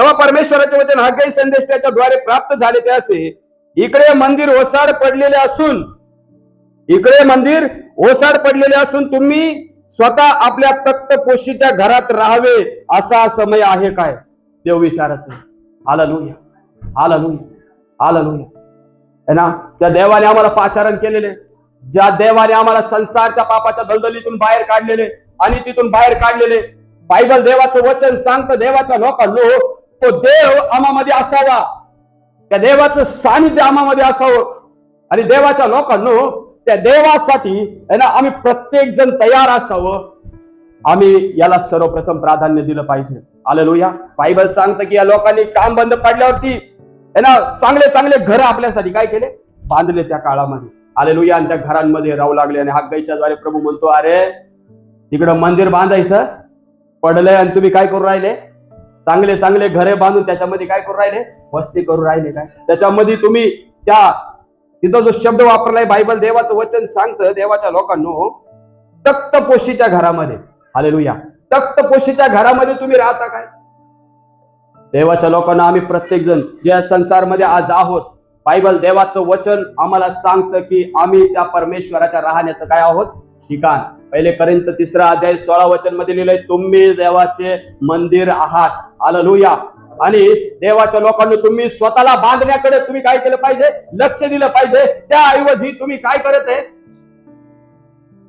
तेव्हा परमेश्वराचे वचन हा काही संदेश त्याच्याद्वारे प्राप्त झाले ते असे. इकडे मंदिर ओसाड पडलेले असून इकडे मंदिर ओसाड पडलेले असून तुम्ही स्वतः आपल्या तक्तपोशीच्या घरात राहावे असा समय आहे काय? देव विचारत नाही. आला लुया आला लुया आला लुया ना? त्या देवाने आम्हाला पाचारण केलेले ज्या देवाने आम्हाला संसारच्या पापाच्या दलदलीतून बाहेर काढलेले आणि तिथून बाहेर काढलेले बायबल देवाचं वचन सांगतं देवाच्या लोकांनो तो देव आम्हामध्ये असावा. त्या देवाचं सानिध्य आम्हामध्ये असावं. आणि देवाच्या लोकांनो त्या देवासाठी आम्ही प्रत्येक जण तयार असावं. आम्ही याला सर्वप्रथम प्राधान्य दिलं पाहिजे. आलेलुया बायबल सांगतं की या लोकांनी काम बंद पडल्यावरती है ना चांगले चांगले घर आपल्यासाठी काय केले? बांधले त्या काळामध्ये. आले लोया आणि त्या घरांमध्ये राहू लागले आणि हागगाईच्या द्वारे प्रभू म्हणतो अरे तिकडं मंदिर बांधायचं. पडलंय आणि तुम्ही काय करू राहिले? चांगले चांगले घरे बांधून त्याच्यामध्ये काय करू राहिले? वस्ती करू राहिले काय? त्याच्यामध्ये तुम्ही त्या तिथं जो शब्द वापरलाय बायबल देवाचं वचन सांगतं देवाच्या लोकांनो तक्तपोशीच्या घरामध्ये. आलेलुया तक्तपोशीच्या घरामध्ये तुम्ही राहता काय? देवाच्या लोकांना आम्ही प्रत्येक जण ज्या संसारमध्ये आज आहोत बायबल देवाचं वचन आम्हाला सांगतं की आम्ही त्या परमेश्वराच्या राहण्याचं काय आहोत? ठिकाण. पहिले पर्यंत तिसरा अध्याय सोळा वचनमध्ये लिहिलंय तुम्ही देवाचे मंदिर आहात. आललुया आणि देवाच्या लोकांनी तुम्ही स्वतःला बांधण्याकडे तुम्ही काय केलं पाहिजे? लक्ष दिलं पाहिजे. त्याऐवजी तुम्ही काय करत आहे?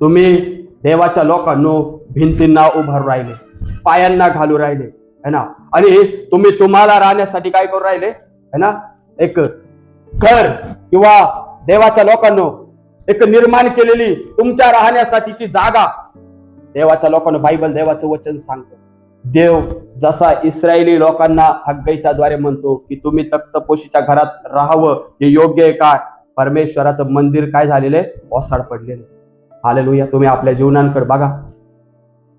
तुम्ही देवाच्या लोकांनो भिंतींना उभारू राहिले पायांना घालू राहिले है ना? आणि तुम्ही तुम्हाला राहण्यासाठी काय करू राहिले? है ना? एक घर किंवा देवाच्या लोकांनो एक निर्माण केलेली तुमच्या राहण्यासाठीची जागा. देवाच्या लोकांना बायबल देवाचं वचन सांगतो. देव जसा इस्रायली लोकांना हग्गईच्या द्वारे म्हणतो की तुम्ही तख्तपोशीच्या घरात राहावं हे योग्य आहे काय? परमेश्वराचं मंदिर काय झालेले आहे? ओसाड पडलेलं हालेलुया. तुम्ही आपल्या जीवनांकडे बघा.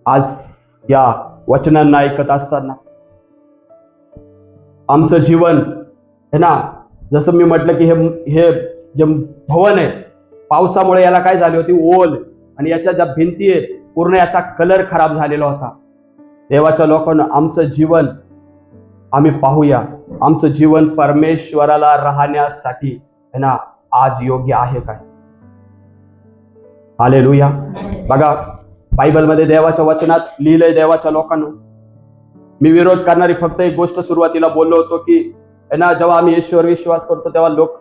आज या वचनांना ऐकत असताना आमचं जीवन हे ना जसं मी म्हटलं की हे हे जे भवन आहे पावसामुळे याला काय झाली होती? ओल. आणि याच्या ज्या भिंती आहेत पूर्ण याचा कलर खराब झालेला होता. देवाच्या लोकांना आमचं जीवन आम्ही पाहूया. आमचं जीवन परमेश्वराला राहण्यासाठी ना आज योग्य आहे काय? आले लुया बघा बायबलमध्ये देवाच्या वचनात लिहिलंय देवाच्या लोकांना. मी विरोध करणारी फक्त एक गोष्ट सुरुवातीला बोललो होतो की ना जेव्हा आम्ही ईश्वर विश्वास करतो तेव्हा लोक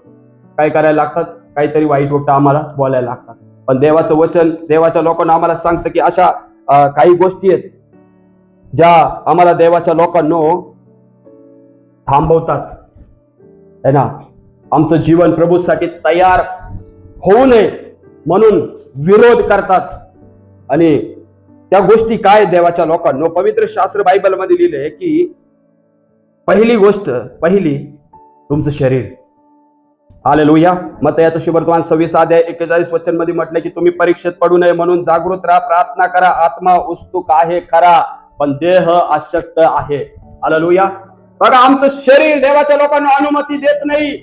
काय करायला लागतात? काहीतरी वाईट गोष्ट आम्हाला बोलायला लागतात. पण देवाचं वचन देवाच्या लोकांना आम्हाला सांगतं की अशा काही गोष्टी आहेत ज्या आम्हाला देवाच्या लोकांनो थांबवतात. है ना? आमचं जीवन प्रभूसाठी तयार होऊ नये म्हणून विरोध करतात. आणि त्या गोष्टी काय देवाच्या लोकांनो? पवित्र शास्त्र बायबलमध्ये लिहिलंय की पहिली गोष्ट पहिली तुमचं शरीर. आले लोह्या मग याचं शुभवर्तमान सव्वीस अध्याय एक्केचाळीस वचनमध्ये म्हटलं की तुम्ही परीक्षेत पडू नये म्हणून जागृत राहा प्रार्थना करा आत्मा उत्सुक आहे खरा पण देह अशक्त आहे. आलं लोह्या बघा आमचं शरीर देवाच्या लोकांना अनुमती देत नाही.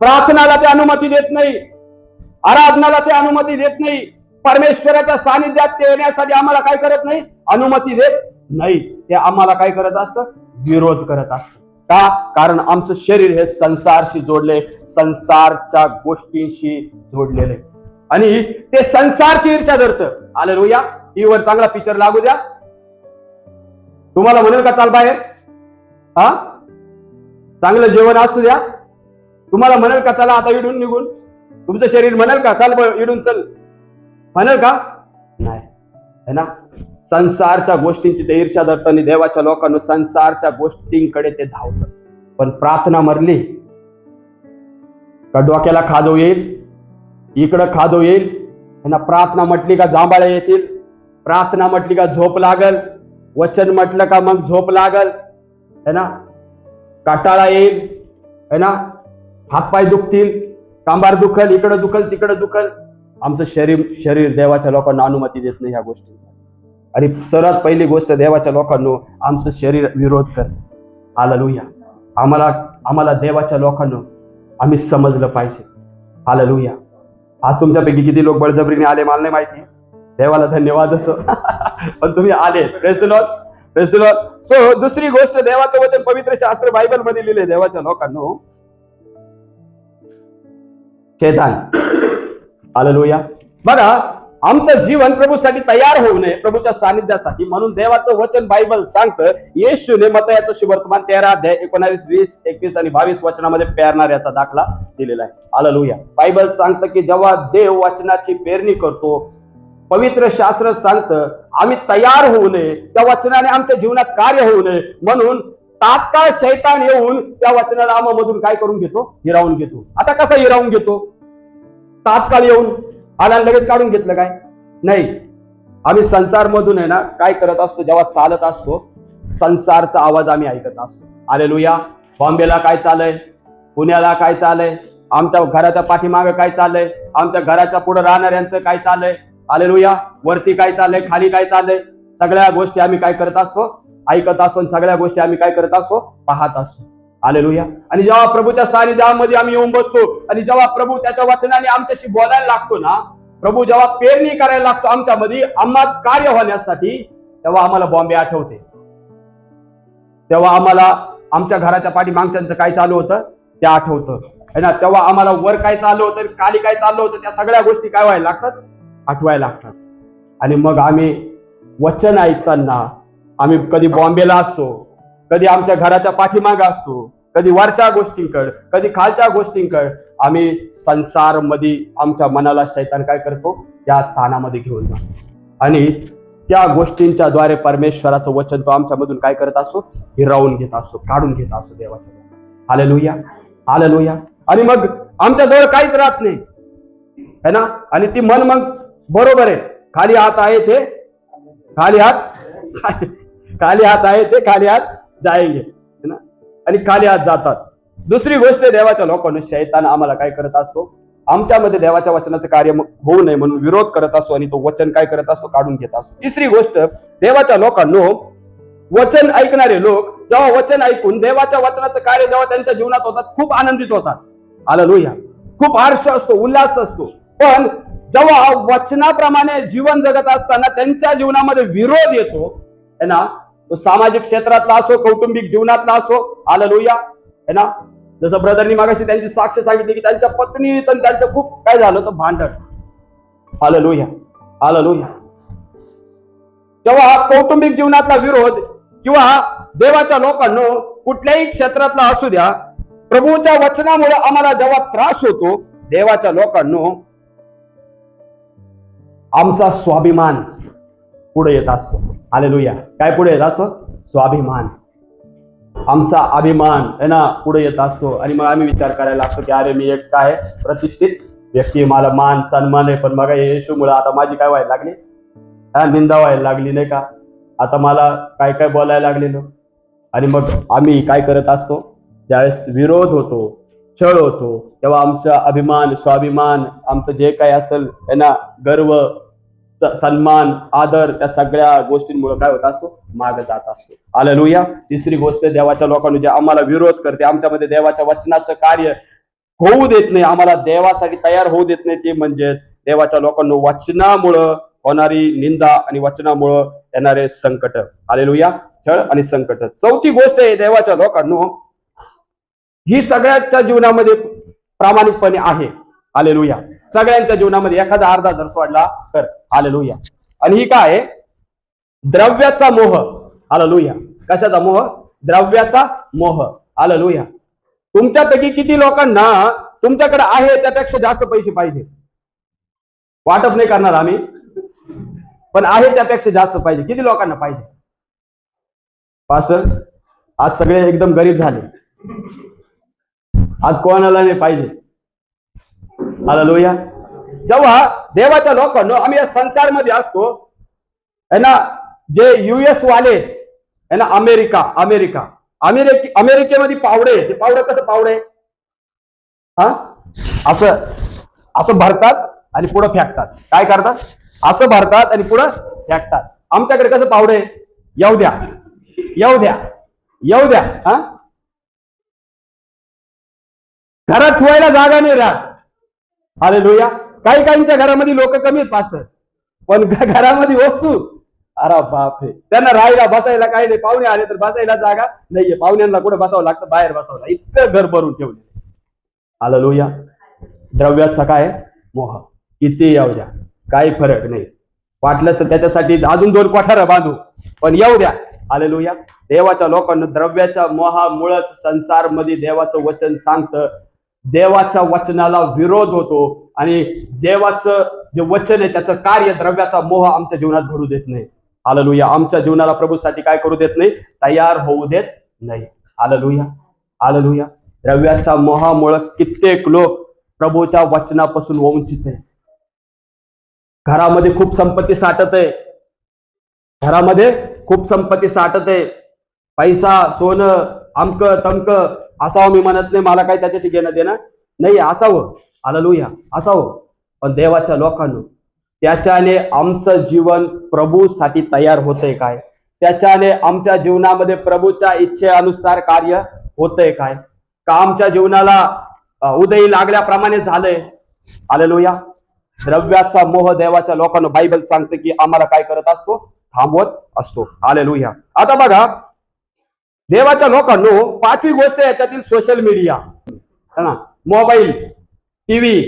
प्रार्थनाला ते अनुमती देत नाही. आराधनाला ते अनुमती देत नाही. परमेश्वराच्या सानिध्यात ते येण्यासाठी आम्हाला काय करत नाही? अनुमती देत नाही. ते आम्हाला काय करत असतं? विरोध करत असत. का? कारण आमचं शरीर हे संसारशी जोडले संसारच्या गोष्टींशी जोडलेले. आणि ते संसारची ईर्षा धरत. आले रोया टीव्हीवर चांगला पिक्चर लागू द्या. तुम्हाला म्हणेल का चाल बाहेर? हा? चांगलं जेवण असू द्या. तुम्हाला म्हणेल का चला आता इडून निघून? तुमचं शरीर म्हणेल का चाल इडून चल. म्हणेल का? नाही. है ना? संसारच्या गोष्टींची ते ईर्षा धरतं आणि देवाच्या लोकांना संसारच्या गोष्टींकडे ते धावतात. पण प्रार्थना मरली का डोक्याला खाजव येईल? इकडं खाजव येईल? त्यांना प्रार्थना म्हटली का जांभाळ्या येतील? प्रार्थना म्हटली का झोप लागल? वचन म्हटलं का मग झोप लागल? है ना काटाळा येईल? है ना हातपाय दुखतील? कांबार दुखल? इकडं दुखल तिकडं दुखल? आमचं शरीर शरीर देवाच्या लोकांना अनुमती देत नाही ह्या गोष्टींसाठी. आणि सर्वात पहिली गोष्ट देवाच्या लोकांनो आमचं शरीर विरोध करत. लुया आम्हाला आम्हाला देवाच्या लोकांनो आम्ही समजलं पाहिजे. हाललुया. आज तुमच्यापैकी किती लोक बळजबरीने आले मला नाही माहिती. देवाला धन्यवाद असो. पण तुम्ही आले. प्रेस लॉर्ड सो दुसरी गोष्ट देवाचं वचन पवित्र शास्त्र बायबलमध्ये लिहिले देवाच्या लोकांनो. चेतन हालेलुया. बघा आमचं जीवन प्रभूसाठी तयार होऊ नये प्रभूच्या सानिध्यासाठी म्हणून देवाचं वचन बायबल सांगतं येशूने मतयाचं शुभवर्तमान तेरा अध्याय एकोणावीस वीस एकवीस आणि बावीस वचनामध्ये पेरणाऱ्याचा दाखला दिलेला आहे. हालेलुया बायबल सांगतं की जेव्हा देव वचनाची पेरणी करतो पवित्र शास्त्र सांगतं आम्ही तयार होऊ नये त्या वचनाने आमच्या जीवनात कार्य होऊ नये. म्हणून तात्काळ शैतान येऊन त्या वचनाला आमामधून काय करून घेतो? हिरावून घेतो. आता कसा हिरावून घेतो? तात्काळ येऊन आला लगेच काढून घेतलं काय? नाही. आम्ही संसारमधून आहे ना काय करत असतो जेव्हा चालत असतो संसारचा आवाज आम्ही ऐकत असतो. आले लुया बॉम्बेला काय चालय पुण्याला काय चालय आमच्या घराच्या पाठीमागे काय चाललंय? आमच्या घराच्या पुढे राहणाऱ्यांचं काय चाललंय? आले लुया वरती काय चाललंय? खाली काय चाललंय? सगळ्या गोष्टी आम्ही काय करत असतो? ऐकत असतो आणि सगळ्या गोष्टी आम्ही काय करत असतो? पाहत असतो. आलेलुया आणि जेव्हा प्रभूच्या सानिध्यामध्ये आम्ही येऊन बसतो आणि जेव्हा प्रभू त्याच्या वचनाने आमच्याशी बोलायला लागतो ना प्रभू जेव्हा पेरणी करायला लागतो आमच्यामध्ये आम्हात कार्य होण्यासाठी तेव्हा आम्हाला बॉम्बे आठवते. तेव्हा आम्हाला आमच्या घराच्या पाठी मागच्यांचं काय चालू होतं? ते आठवतं. है ना? तेव्हा आम्हाला वर काय चालू होतं खाली काय चालू होतं त्या सगळ्या गोष्टी काय व्हायला लागतात? आठवायला लागतात. आणि मग आम्ही वचन ऐकताना आम्ही कधी बॉम्बेला असतो कधी आमच्या घराच्या पाठीमाग असतो कधी वरच्या गोष्टींकड कधी खालच्या गोष्टींकड आम्ही संसारमध्ये आमच्या मनाला शैतान काय करतो? त्या स्थानामध्ये घेऊन जातो. आणि त्या गोष्टींच्या द्वारे परमेश्वराचं वचन तो आमच्यामधून काय करत असतो? हिरावून घेत असतो काढून घेत असतो देवाच्या आले लोया आले लोया आणि मग आमच्याजवळ काहीच राहत नाही. है ना? आणि ती मन मग बरोबर आहे. खाली हात आहे ते खाली हात? खाली हात आहे ते खाली हात? जाएंगे है ना? आणि खाली हात जातात. दुसरी गोष्ट देवाच्या लोकांना शैतान आम्हाला काय करत असतो आमच्यामध्ये देवाच्या वचनाचं कार्य होऊ नये म्हणून विरोध करत असतो आणि तो वचन काय करत असतो काढून घेत असतो. तिसरी गोष्ट देवाच्या लोकांनो वचन ऐकणारे लोक जेव्हा वचन ऐकून देवाच्या वचनाचं कार्य जेव्हा त्यांच्या जीवनात होतात खूप आनंदित होतात. आलं लोहिया खूप हर्ष असतो उल्हास असतो. पण जेव्हा वचनाप्रमाणे जीवन जगत असताना त्यांच्या जीवनामध्ये विरोध येतो है ना? तो सामाजिक क्षेत्रातला असो कौटुंबिक जीवनातला असो आलं लोहिया है ना? जसं ब्रदरनी मागाशी त्यांची साक्ष सांगितली की त्यांच्या पत्नीचं आणि त्यांचं खूप काय झालं तर भांडण. आलं लोह्या आलं लोह्या तेव्हा हा कौटुंबिक जीवनातला विरोध किंवा देवाच्या लोकांनो कुठल्याही क्षेत्रातला असू द्या प्रभूच्या वचनामुळे आम्हाला जेव्हा त्रास होतो देवाच्या लोकांनो आमचा स्वाभिमान पुढे येत असतो. आलेलुया काय पुढे येत असतो? स्वाभिमान. आमचा अभिमान आहे ना पुढे येत असतो. आणि मग आम्ही विचार करायला लागतो की अरे मी एक काय प्रतिष्ठित व्यक्ती मला मान सन्मान आहे. पण मग येशूमुळे आता माझी काय व्हायला लागली? हा निंदा व्हायला लागली नाही का? आता मला काय काय बोलायला लागलेलो? आणि मग आम्ही काय करत असतो? ज्यावेळेस विरोध होतो छळ होतो तेव्हा आमचा अभिमान स्वाभिमान आमचं जे काय असेल आहे ना गर्व सन्मान आदर त्या सगळ्या गोष्टींमुळे काय होत असतो? मागे जात असतो. आलेलुया तिसरी गोष्ट देवाच्या लोकांनी जे आम्हाला विरोध करते आमच्यामध्ये देवाच्या वचनाचं कार्य होऊ देत नाही आम्हाला देवासाठी तयार होऊ देत नाही ते म्हणजेच देवाच्या लोकांना वचनामुळं होणारी निंदा आणि वचनामुळं येणारे संकट. आलेलुया छळ आणि संकट. चौथी गोष्ट आहे देवाच्या लोकांनो ही सगळ्याच्या जीवनामध्ये प्रामाणिकपणे आहे. आलेलुया सगळ्यांच्या जीवनामध्ये एखादा अर्धा जर सोडला तर आलेलुया आणि ही काय आहे? द्रव्याचा मोह. आलेलुया कशाचा मोह? द्रव्याचा मोह. आलेलुया तुमच्यापैकी किती लोकांना तुमच्याकडे आहे त्यापेक्षा जास्त पैसे पाहिजे? वाटप नाही करणार आम्ही पण आहे त्यापेक्षा जास्त पाहिजे. किती लोकांना पाहिजे? पासर आज सगळे एकदम गरीब झाले. आज कोणाला नाही पाहिजे? आला लोया जेव्हा देवाच्या लोकांना आम्ही या संसारमध्ये असतो है ना जे युएस वाले है ना अमेरिका अमेरिका अमेरिके अमेरिकेमध्ये पावडे ते पावडं कसं पावडे? हा? असं असं भरतात आणि पुढं फेकतात. काय करतात? असं भरतात आणि पुढं फेकतात. आमच्याकडे कसं पावडे? येऊ द्या. येऊ द्या. येऊ द्या. हा? घरात ठेवायला जागा नाही राहत. आले लोया काही काहींच्या घरामध्ये लोक कमी आहेत पास्टर पण घरामध्ये वस्तू अरे बापरे. त्यांना राहायला बसायला काही नाही. पाहुणे आले तर बसायला जागा नाहीये. पाहुण्यांना कुठे बसावं लागतं? बाहेर बसावं लागतं. इतकं घर भरून ठेवले आलं लोया द्रव्याचा काय? मोह. किती येऊ द्या. काही फरक नाही. वाटलं त्याच्यासाठी अजून दोन कोठार बांधू. पण येऊ द्या. आले लोया देवाच्या लोकांना द्रव्याच्या मोहामुळेच संसारमध्ये देवाचं वचन सांगतं. देवाच्या वचनाला विरोध होतो आणि देवाचं जे वचन आहे त्याचं कार्य द्रव्याचा मोह आमच्या जीवनात भरू देत नाही. आललुया आमच्या जीवनाला प्रभूसाठी काय करू देत नाही? तयार होऊ देत नाही. आललुया आललुया द्रव्याच्या मोहामुळं कित्येक लोक प्रभूच्या वचनापासून वंचित आहे घरामध्ये खूप संपत्ती साठत आहे. घरामध्ये खूप संपत्ती साठत आहे. पैसा सोनं अमक तमक असावं मी म्हणत नाही मला काही त्याच्याशी घेणं देणं नाही असावं. आललुया असावं. पण देवाच्या लोकांनो त्याच्याने आमचं जीवन प्रभूसाठी तयार होतंय काय? त्याच्याने आमच्या जीवनामध्ये प्रभूच्या इच्छेअनुसार कार्य होतंय काय? का आमच्या जीवनाला उदयी लागल्याप्रमाणे झालंय? आलेलुया द्रव्याचा मोह देवाच्या लोकांना बायबल सांगते की आम्हाला काय करत असतो? थांबवत असतो. आलेलुया आता बघा देवाच्या लोकांनो पाचवी गोष्ट याच्यातील सोशल मीडिया है ना? मोबाईल टीव्ही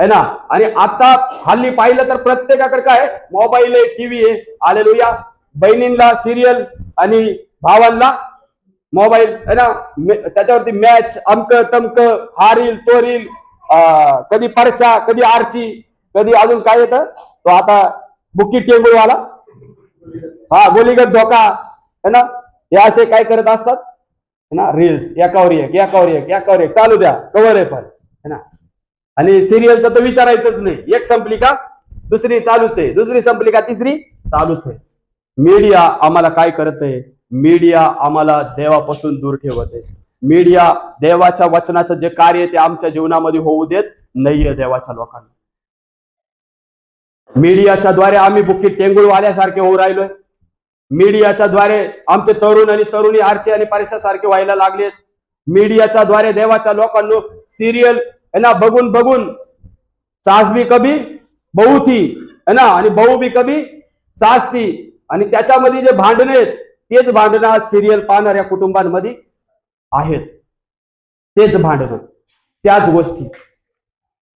है ना? आणि आता हल्ली पाहिलं तर प्रत्येकाकडे काय? मोबाईल आहे टीव्ही आहे. आलेलो या बहिणींना सिरियल आणि भावांना मोबाईल है ना? त्याच्यावरती मॅच अमक तमक हारील तोरील अं, कधी परशा कधी आरची कधी अजून काय येतं? तो आता बुकी टेंगुळवाला. हा गोलीगत धोका है ना? हे असे काय करत असतात? ना रील्स एकावर एक एकावर एक एकावर एक. चालू द्या. कवर आहे पण. है ना. आणि सिरियलचं तर विचारायचंच नाही. एक संपली का? दुसरी चालूच आहे. दुसरी संपली का? तिसरी चालूच आहे. मीडिया आम्हाला काय करत आहे? मीडिया आम्हाला देवापासून दूर ठेवत आहे. मीडिया देवाच्या वचनाचं जे कार्य ते आमच्या जीवनामध्ये होऊ देत नाहीये देवाच्या लोकांना. मीडियाच्या द्वारे आम्ही बुक्की टेंगुळवाल्यासारखे होऊ राहिलोय. मीडियाच्या द्वारे आमचे तरुण आणि तरुणी आरचे आणि परीक्षासारखे व्हायला लागलेत मीडियाच्या द्वारे देवाच्या लोकांना सिरियल ना बघून बघून सास बी कभी बहु थी है ना आणि बहु बी कभी सास थी आणि त्याच्यामध्ये जे भांडणे आहेत तेच भांडणं आज सिरियल पाहणाऱ्या कुटुंबांमध्ये आहेत. तेच भांडणं. त्याच गोष्टी.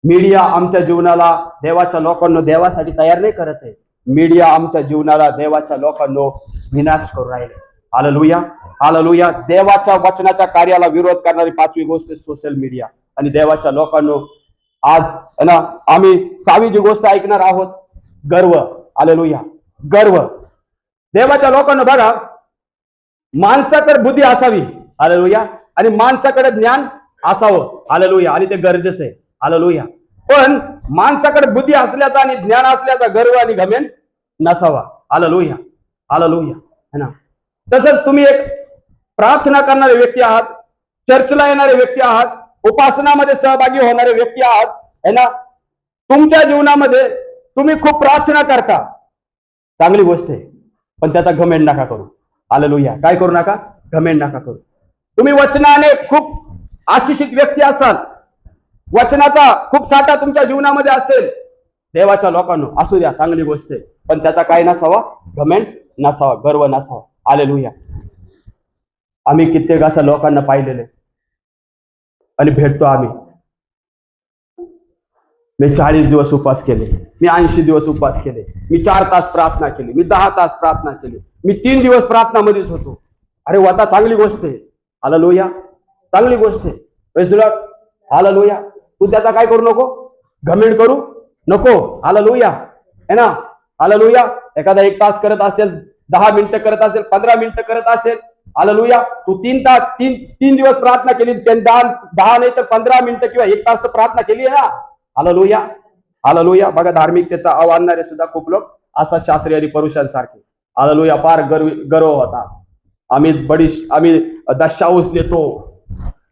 मीडिया आमच्या जीवनाला देवाच्या लोकांना देवासाठी तयार नाही करत आहे. मीडिया आमच्या जीवनाला देवाच्या लोकांनो विनाश करून राहिले. आललुया आललुया देवाच्या वचनाच्या कार्याला विरोध करणारी पाचवी गोष्ट सोशल मीडिया आणि देवाच्या लोकांनो आज ना आम्ही सहावी जी गोष्ट ऐकणार आहोत गर्व. आलेलुया गर्व. देवाच्या लोकांना बघा माणसाकडे बुद्धी असावी. आलेलुया आणि माणसाकडे ज्ञान असावं. आलेलुया आणि ते गरजेचं आहे. आलेलुया पण माणसाकडे बुद्धी असल्याचा आणि ज्ञान असल्याचा गर्व आणि घमेन नसावा. आलेलुया आलेलुया है ना? तसंच तुम्ही एक प्रार्थना करणारे व्यक्ती आहात चर्चला येणारे व्यक्ती आहात उपासनामध्ये सहभागी होणारे व्यक्ती आहात है ना? तुमच्या जीवनामध्ये तुम्ही खूप प्रार्थना करता. चांगली गोष्ट आहे. पण त्याचा घमेंड नका करू. आलं लोहिया काय करू नका? घमेंड नका करू. तुम्ही वचनाने खूप आशिषित व्यक्ती असाल. वचनाचा खूप साठा तुमच्या जीवनामध्ये असेल. देवाच्या लोकांना असू द्या. चांगली गोष्ट आहे. पण त्याचा काय नसावा? घमेंट नसावा गर्व नसावा. आलेलुया आम्ही कित्येक असं लोकांना पाहिलेले. आणि भेटतो आम्ही. मी चाळीस दिवस उपवास केले. मी ऐंशी दिवस उपवास केले. मी चार तास प्रार्थना केली. मी दहा तास प्रार्थना केली. मी तीन दिवस प्रार्थनामध्येच होतो. अरे वाता चांगली गोष्ट आहे. आला लोया चांगली गोष्ट आहे. आला लोया तू त्याचा काय करू नको? घमेंड करू नको. आला लोया है ना? आला एखादा एक तास करत असेल दहा मिनिटं करत असेल पंधरा मिनिटं करत असेल आला तू तीन तास तीन तीन दिवस प्रार्थना केली दहा दहा नाही तर पंधरा मिनिटं किंवा एक तास तर प्रार्थना केली आहे ना? आला लोया बघा धार्मिकतेचा अव आणणारे सुद्धा खूप लोक असा शास्त्रीय आणि परुषांसारखे. आला फार गर्व गर्व होता. आम्ही बडी आम्ही दशाऊस देतो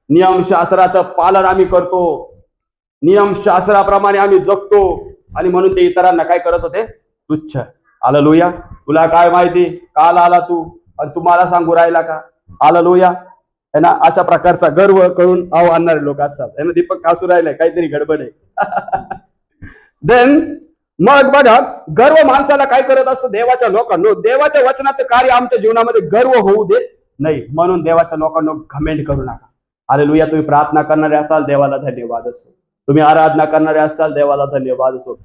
नियमशास्त्राचं पालन आम्ही करतो. नियमशास्त्राप्रमाणे आम्ही जगतो. आणि म्हणून ते इतरांना काय करत होते? तुच्छ आलं लोया तुला काय माहिती? काल आला तू आणि तुम्हाला सांगू राहिला का? आला लोया है ना? अशा प्रकारचा गर्व करून आव आणणारे लोक असतात. है ना दीपक? कासू राहिलाय काहीतरी गडबड आहे. देन मग बघा गर्व माणसाला काय करत असतो? देवाच्या लोकांनो देवाच्या वचनाचं कार्य आमच्या जीवनामध्ये गर्व होऊ देत नाही. म्हणून देवाच्या लोकांना घमेंड करू नका. आले लुया तुम्ही प्रार्थना करणारे असाल देवाला धन्यवाद असो. तुम्ही आराधना करणारे असाल देवाला धन्यवाद असो.